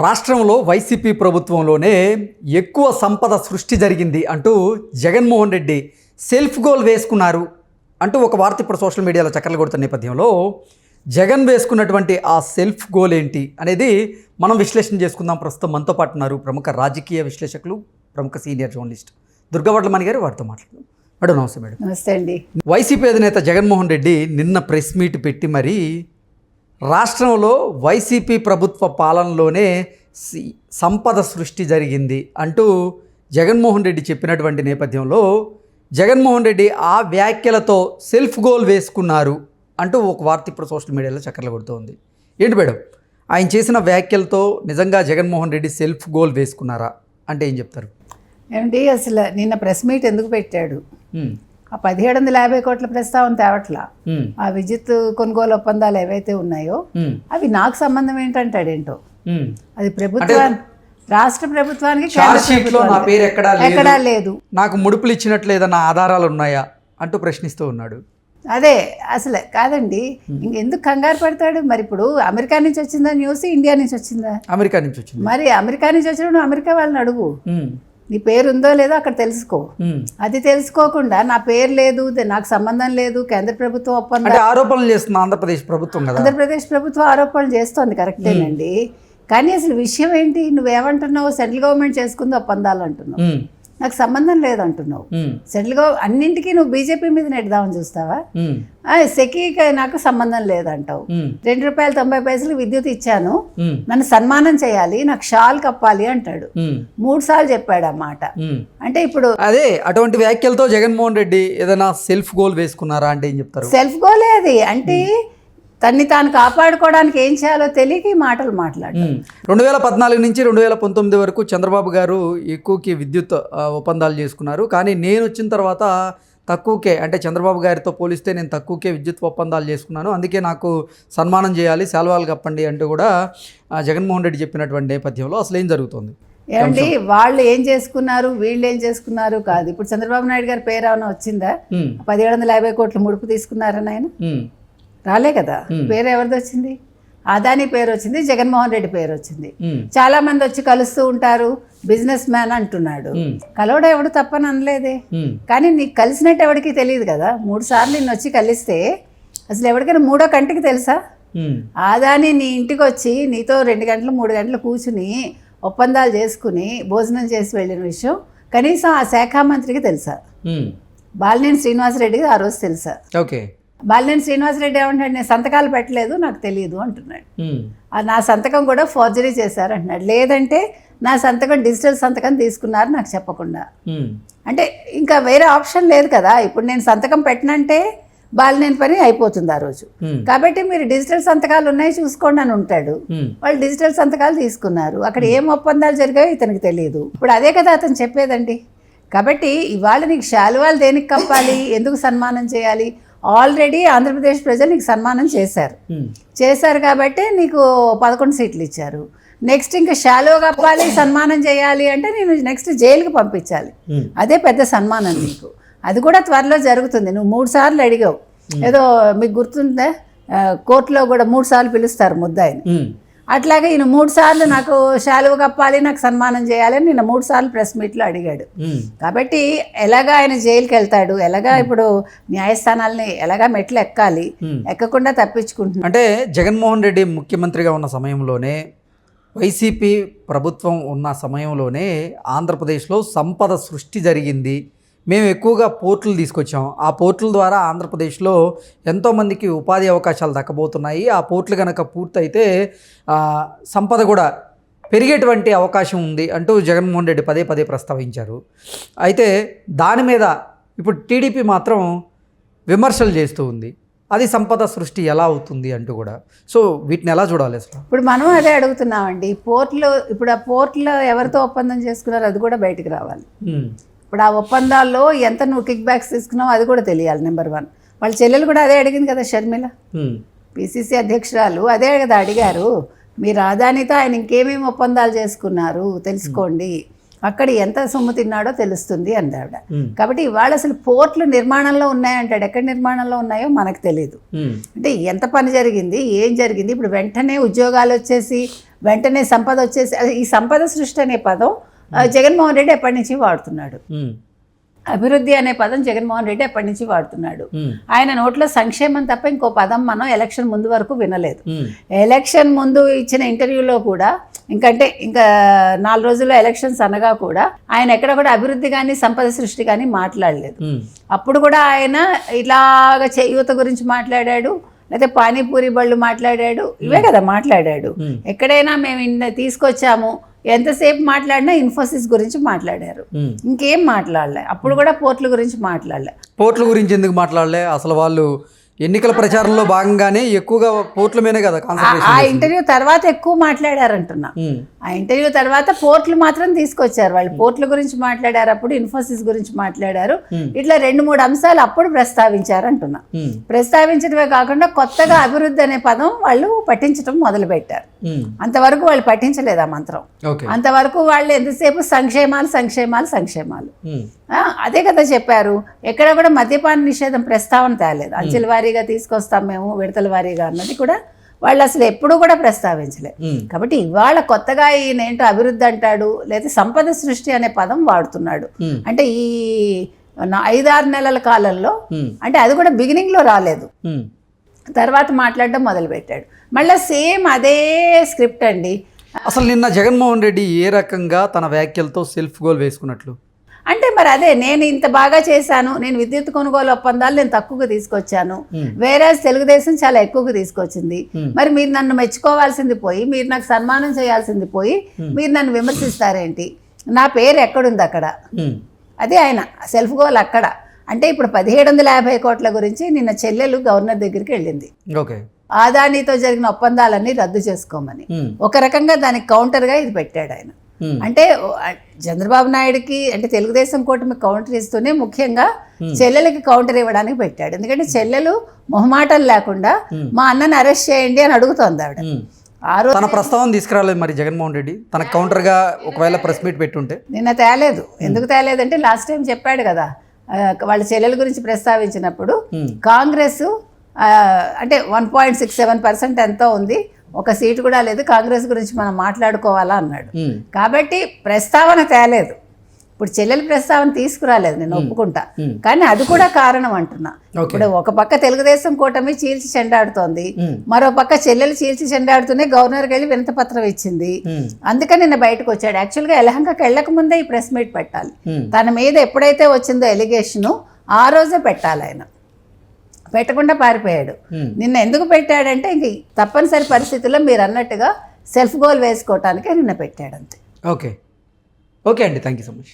రాష్ట్రంలో వైసీపీ ప్రభుత్వంలోనే ఎక్కువ సంపద సృష్టి జరిగింది అంటూ జగన్మోహన్ రెడ్డి సెల్ఫ్ గోల్ వేసుకున్నారు అంటూ ఒక వార్త ఇప్పుడు సోషల్ మీడియాలో చక్కర్లు కొడుతున్న నేపథ్యంలో జగన్ వేసుకున్నటువంటి ఆ సెల్ఫ్ గోల్ ఏంటి అనేది మనం విశ్లేషణ చేసుకుందాం. ప్రస్తుతం మనతో పాటు ఉన్నారు ప్రముఖ రాజకీయ విశ్లేషకులు ప్రముఖ సీనియర్ జర్నలిస్ట్ దుర్గవడ్లమణి గారు వారితో మాట్లాడుతున్నాం మేడం నమస్తే మేడం. నమస్తే అండి. వైసీపీ అధినేత జగన్మోహన్ రెడ్డి నిన్న ప్రెస్ మీట్ పెట్టి మరీ రాష్ట్రంలో వైసీపీ ప్రభుత్వ పాలనలోనే సంపద సృష్టి జరిగింది అంటూ జగన్మోహన్ రెడ్డి చెప్పినటువంటి నేపథ్యంలో జగన్మోహన్ రెడ్డి ఆ వ్యాఖ్యలతో సెల్ఫ్ గోల్ వేసుకున్నారు అంటూ ఒక వార్త ఇప్పుడు సోషల్ మీడియాలో చక్కర్లు కొడుతోంది ఏంటి మేడం? ఆయన చేసిన వ్యాఖ్యలతో నిజంగా జగన్మోహన్ రెడ్డి సెల్ఫ్ గోల్ వేసుకున్నారా? అంటే ఏం చెప్తారు? ఏమండి అసలు నిన్న ప్రెస్ మీట్ ఎందుకు పెట్టాడు? ఆ పదిహేడు వందల యాభై కోట్ల ప్రస్తావన తేవట్లా. ఆ విద్యుత్ కొనుగోలు ఒప్పందాలు ఏవైతే ఉన్నాయో అవి నాకు సంబంధం ఏంటంటాడేంటో. అది ప్రభుత్వానికి రాష్ట్ర ప్రభుత్వానికి నా పేరు ఎక్కడా లేదు. ఎక్కడా లేదు. నాకు ముడుపులు ఇచ్చినట్లు ఏదన్నా ఆధారాలు ఉన్నాయా? అంటూ ప్రశ్నిస్తూ ఉన్నాడు. అదే అసలు కాదండి. ఇంక ఎందుకు కంగారు పడతాడు? మరి ఇప్పుడు అమెరికా నుంచి వచ్చిందా న్యూస్? ఇండియా నుంచి వచ్చిందా? అమెరికా నుంచి వచ్చింది. మరి అమెరికా నుంచి వచ్చినప్పుడు అమెరికా వాళ్ళని అడుగు. నీ పేరు ఉందో లేదో అక్కడ తెలుసుకో. అది తెలుసుకోకుండా నా పేరు లేదు నాకు సంబంధం లేదు కేంద్ర ప్రభుత్వం ఒప్పందం ఆరోపణలు చేస్తున్న ఆంధ్రప్రదేశ్ ప్రభుత్వం ఆంధ్రప్రదేశ్ ప్రభుత్వం ఆరోపణలు చేస్తోంది కరెక్టేనండి. కానీ అసలు విషయం ఏంటి? నువ్వేమంటున్నావు సెంట్రల్ గవర్నమెంట్ చేసుకుంది ఒప్పందాలు అంటున్నావు. నాకు సంబంధం లేదంటున్నావు. ఉమ్, సెంట్రల్ గవ అన్నింటికీ నువ్వు బీజేపీ మీద నెడదామని చూస్తావా? సెకీకి నాకు సంబంధం లేదంటావు. రెండు రూపాయలు తొంభై పైసలు విద్యుత్ ఇచ్చాను. నన్ను సన్మానం చేయాలి నాకు షాల్ కప్పాలి అంటాడు. మూడు సార్లు చెప్పాడు ఆ మాట. అంటే ఇప్పుడు అదే అటువంటి వ్యాఖ్యలతో జగన్మోహన్ రెడ్డి ఏదైనా సెల్ఫ్ గోల్ వేసుకున్నారా అంటే ఏం చెప్తారు? సెల్ఫ్ గోలే అది. అంటే తన్ని తాను కాపాడుకోవడానికి ఏం చేయాలో తెలియక ఈ మాటలు మాట్లాడు ఉమ్. రెండు వేల పద్నాలుగు నుంచి రెండు వేల పంతొమ్మిది వరకు చంద్రబాబు గారు ఎక్కువకి విద్యుత్ ఒప్పందాలు చేసుకున్నారు. కానీ నేను వచ్చిన తర్వాత తక్కువకే అంటే చంద్రబాబు గారితో పోలిస్తే నేను తక్కువకే విద్యుత్ ఒప్పందాలు చేసుకున్నాను. అందుకే నాకు సన్మానం చేయాలి సెలవాలు కప్పండి అంటూ కూడా జగన్మోహన్ రెడ్డి చెప్పినటువంటి నేపథ్యంలో అసలు ఏం జరుగుతుంది? ఏమండి వాళ్ళు ఏం చేసుకున్నారు వీళ్ళు ఏం చేసుకున్నారు కాదు. ఇప్పుడు చంద్రబాబు నాయుడు గారి పేరు ఏమైనా వచ్చిందా? పదిహేడు వందల యాభై కోట్లు ముడుపు తీసుకున్నారని ఆయన రాలే కదా? పేరు ఎవరిది వచ్చింది? అదాని పేరు వచ్చింది జగన్మోహన్ రెడ్డి పేరు వచ్చింది. చాలా మంది వచ్చి కలుస్తూ ఉంటారు బిజినెస్ మ్యాన్ అంటున్నాడు. కలవడం ఎవడు తప్పని అనలేదే. కానీ నీకు కలిసినట్టు ఎవరికి తెలియదు కదా? మూడు సార్లు నిన్ను వచ్చి కలిస్తే అసలు ఎవరికైనా మూడో కంటికి తెలుసా? ఆదాని నీ ఇంటికి వచ్చి నీతో రెండు గంటలు మూడు గంటలు కూర్చుని ఒప్పందాలు చేసుకుని భోజనం చేసి వెళ్ళిన విషయం కనీసం ఆ శాఖ మంత్రికి తెలుసా. బాలినేని శ్రీనివాసరెడ్డికి ఆ రోజు తెలుసా? ఓకే. బాలినేని శ్రీనివాసరెడ్డి ఏమంటాడు నేను సంతకాలు పెట్టలేదు నాకు తెలియదు అంటున్నాడు. నా సంతకం కూడా ఫోర్జరీ చేశారు అంటున్నాడు లేదంటే నా సంతకం డిజిటల్ సంతకం తీసుకున్నారు నాకు చెప్పకుండా. అంటే ఇంకా వేరే ఆప్షన్ లేదు కదా. ఇప్పుడు నేను సంతకం పెట్టనంటే బాలినేని పని అయిపోతుంది ఆ రోజు. కాబట్టి మీరు డిజిటల్ సంతకాలు ఉన్నాయి చూసుకోండి అని ఉంటాడు. వాళ్ళు డిజిటల్ సంతకాలు తీసుకున్నారు. అక్కడ ఏం ఒప్పందాలు జరిగాయో ఇతనికి తెలియదు. ఇప్పుడు అదే కదా అతను చెప్పేదండి. కాబట్టి ఇవాళ నీకు శాలువాలు దేనికి కప్పాలి? ఎందుకు సన్మానం చేయాలి? ఆల్రెడీ ఆంధ్రప్రదేశ్ ప్రజలు నీకు సన్మానం చేశారు. చేశారు కాబట్టి నీకు పదకొండు సీట్లు ఇచ్చారు. నెక్స్ట్ ఇంకా షాలో కప్పాలి సన్మానం చేయాలి అంటే నేను నెక్స్ట్ జైలుకి పంపించాలి. అదే పెద్ద సన్మానం నీకు. అది కూడా త్వరలో జరుగుతుంది. నువ్వు మూడు సార్లు అడిగావు. ఏదో మీకు గుర్తుందా? కోర్టులో కూడా మూడు సార్లు పిలుస్తారు ముద్దాయిని. అట్లాగే ఈయన మూడు సార్లు నాకు శాలువ కప్పాలి నాకు సన్మానం చేయాలి అని నిన్న మూడు సార్లు ప్రెస్ మీట్లో అడిగాడు. కాబట్టి ఎలాగా ఆయన జైలుకి వెళ్తాడు ఎలాగా ఇప్పుడు న్యాయస్థానాల్ని ఎలాగా మెట్లు ఎక్కాలి. ఎక్కకుండా తప్పించుకుంటున్నాడు. అంటే జగన్మోహన్ రెడ్డి ముఖ్యమంత్రిగా ఉన్న సమయంలోనే వైసీపీ ప్రభుత్వం ఉన్న సమయంలోనే ఆంధ్రప్రదేశ్లో సంపద సృష్టి జరిగింది. మేము ఎక్కువగా పోర్టులు తీసుకొచ్చాం. ఆ పోర్టుల ద్వారా ఆంధ్రప్రదేశ్లో ఎంతోమందికి ఉపాధి అవకాశాలు దక్కబోతున్నాయి. ఆ పోర్టులు కనుక పూర్తయితే సంపద కూడా పెరిగేటువంటి అవకాశం ఉంది అంటూ జగన్మోహన్ రెడ్డి పదే పదే ప్రస్తావించారు. అయితే దాని మీద ఇప్పుడు టీడీపీ మాత్రం విమర్శలు చేస్తూ ఉంది. అది సంపద సృష్టి ఎలా అవుతుంది అంటూ కూడా. సో వీటిని ఎలా చూడాలి అసలు? ఇప్పుడు మనం అదే అడుగుతున్నామండి. పోర్టులో ఇప్పుడు ఆ పోర్టులో ఎవరితో ఒప్పందం చేసుకున్నారో అది కూడా బయటికి రావాలి. ఇప్పుడు ఆ ఒప్పందాల్లో ఎంత నువ్వు కిక్ బ్యాక్స్ తీసుకున్నావు అది కూడా తెలియాలి నెంబర్ వన్ వాళ్ళ చెల్లెలు కూడా అదే అడిగింది కదా షర్మిల. పిసిసి అధ్యక్షురాలు అదే కదా అడిగారు మీరు అదానితో ఆయన ఇంకేమేమి ఒప్పందాలు చేసుకున్నారు తెలుసుకోండి. అక్కడ ఎంత సొమ్ము తిన్నాడో తెలుస్తుంది అంది ఆవిడ ఉమ్, కాబట్టి ఇవాళ అసలు పోర్ట్లు నిర్మాణంలో ఉన్నాయంటాడు ఎక్కడ నిర్మాణంలో ఉన్నాయో మనకు తెలియదు అంటే ఎంత పని జరిగింది ఏం జరిగింది? ఇప్పుడు వెంటనే ఉద్యోగాలు వచ్చేసి వెంటనే సంపద వచ్చేసి అది ఈ సంపద సృష్టి అనే పదం జగన్మోహన్ రెడ్డి ఎప్పటి నుంచి వాడుతున్నాడు? అభివృద్ధి అనే పదం జగన్మోహన్ రెడ్డి ఎప్పటి నుంచి వాడుతున్నాడు? ఆయన నోట్లో సంక్షేమం తప్ప ఇంకో పదం మనం ఎలక్షన్ ముందు వరకు వినలేదు. ఎలక్షన్ ముందు ఇచ్చిన ఇంటర్వ్యూలో కూడా ఇంకంటే ఇంకా నాలుగు రోజుల్లో ఎలక్షన్స్ అనగా కూడా ఆయన ఎక్కడ కూడా అభివృద్ధి కానీ సంపద సృష్టి కానీ మాట్లాడలేదు. అప్పుడు కూడా ఆయన ఇలాగ చేయూత గురించి మాట్లాడాడు లేకపోతే పానీపూరి బళ్ళు మాట్లాడాడు ఇవే కదా మాట్లాడాడు. ఎక్కడైనా మేము ఇన్న తీసుకొచ్చాము ఎంతసేపు మాట్లాడినా ఇన్ఫోసిస్ గురించి మాట్లాడారు. ఇంకేం మాట్లాడలే. అప్పుడు కూడా పోర్టుల గురించి మాట్లాడలే. పోర్ట్ల గురించి ఎందుకు మాట్లాడలే? అసలు వాళ్ళు ఎన్నికల ప్రచారంలో భాగంగానే ఎక్కువగా పోర్ట్ల మీదే కదా ఆ- ఇంటర్వ్యూ తర్వాత ఎక్కువ మాట్లాడారంటున్నా. ఆ ఇంటర్వ్యూ తర్వాత పోర్ట్లు మాత్రం తీసుకొచ్చారు వాళ్ళు. పోర్ట్ల గురించి మాట్లాడారు అప్పుడు ఇన్ఫోసిస్ గురించి మాట్లాడారు. ఇట్లా రెండు మూడు అంశాలు అప్పుడు ప్రస్తావించారు అంటున్నా ప్రస్తావించడమే కాకుండా కొత్తగా అభివృద్ధి అనే పదం వాళ్ళు పఠించడం మొదలు పెట్టారు అంతవరకు వాళ్ళు పఠించలేదు ఆ మంత్రం అంతవరకు వాళ్ళు ఎంతసేపు సంక్షేమాలు సంక్షేమాలు సంక్షేమాలు? అదే కదా చెప్పారు. ఎక్కడ కూడా మద్యపాన నిషేధం ప్రస్తావన తేలేదు. అంచెల వారీగా తీసుకొస్తాం మేము విడతల వారీగా అన్నది కూడా వాళ్ళు అసలు ఎప్పుడూ కూడా ప్రస్తావించలేదు ఉమ్, కాబట్టి ఇవాళ కొత్తగా ఈయన ఏంటో అభివృద్ధి అంటాడు లేదా సంపద సృష్టి అనే పదం వాడుతున్నాడు. అంటే ఈ ఐదారు నెలల కాలంలో అంటే అది కూడా బిగినింగ్లో రాలేదు. ఉమ్, తర్వాత మాట్లాడడం మొదలుపెట్టాడు. మళ్ళీ సేమ్ అదే స్క్రిప్ట్ అండి. అసలు నిన్న జగన్మోహన్ రెడ్డి ఏ రకంగా తన వ్యాఖ్యలతో సెల్ఫ్ గోల్ వేసుకున్నట్లు? అంటే మరి అదే నేను ఇంత బాగా చేశాను నేను విద్యుత్ కొనుగోలు ఒప్పందాలు నేను తక్కువగా తీసుకొచ్చాను. వేరే తెలుగుదేశం చాలా ఎక్కువగా తీసుకొచ్చింది. మరి మీరు నన్ను మెచ్చుకోవాల్సింది పోయి మీరు నాకు సన్మానం చేయాల్సింది పోయి మీరు నన్ను విమర్శిస్తారేంటి? నా పేరు ఎక్కడుంది అక్కడ? అదే ఆయన సెల్ఫ్ గోల్ అక్కడ. అంటే ఇప్పుడు పదిహేడు వందల యాభై కోట్ల గురించి నిన్న చెల్లెలు గవర్నర్ దగ్గరికి వెళ్ళింది. ఓకే. ఆదానీతో జరిగిన ఒప్పందాలన్నీ రద్దు చేసుకోమని. ఒక రకంగా దానికి కౌంటర్గా ఇది పెట్టాడు ఆయన. అంటే ఓ, ఆ, చంద్రబాబు నాయుడుకి అంటే తెలుగుదేశం కూటమి కౌంటర్ ఇస్తూనే ముఖ్యంగా చెల్లెలకి కౌంటర్ ఇవ్వడానికి పెట్టాడు. ఎందుకంటే చెల్లెలు మొహమాటలు లేకుండా మా అన్నని అరెస్ట్ చేయండి అని అడుగుతోంది ఆవిడ. ఉమ్. ఆ రోజు తన ప్రస్తావన తీసుకురాలేదు మరి జగన్మోహన్ రెడ్డి. తన కౌంటర్గా ఒకవేళ ప్రెస్ మీట్ పెట్టుంటే. నిన్న తేలేదు. ఎందుకు తేలేదంటే లాస్ట్ టైం చెప్పాడు కదా వాళ్ళ చెల్లెల గురించి ప్రస్తావించినప్పుడు కాంగ్రెస్ అంటే one point six seven percent ఎంతో ఉంది. ఒక సీటు కూడా లేదు కాంగ్రెస్ గురించి మనం మాట్లాడుకోవాలా అన్నాడు. కాబట్టి ప్రస్తావన తేలేదు. ఇప్పుడు చెల్లెల ప్రస్తావన తీసుకురాలేదు నేను ఒప్పుకుంటా. కానీ అది కూడా కారణం అంటున్నా. ఇప్పుడు ఒక పక్క తెలుగుదేశం కూటమి చీల్చి చెండాడుతోంది మరో పక్క చెల్లెలు చీల్చి చెండాడుతూనే గవర్నర్కి వెళ్ళి వినతి పత్రం ఇచ్చింది. అందుకని నిన్న బయటకు వచ్చాడు. యాక్చువల్గా ఎలహంకకి వెళ్ళక ముందే ఈ ప్రెస్ మీట్ పెట్టాలి. తన మీద ఎప్పుడైతే వచ్చిందో ఎలిగేషను ఆ రోజే పెట్టాలి ఆయన. పెట్టకుండా పారిపోయాడు. నిన్న ఎందుకు పెట్టాడంటే ఇంక తప్పనిసరి పరిస్థితుల్లో మీరు అన్నట్టుగా సెల్ఫ్ గోల్ వేసుకోవటానికే నిన్న పెట్టాడు అంతే ఓకే. ఓకే అండి. Thank you so much.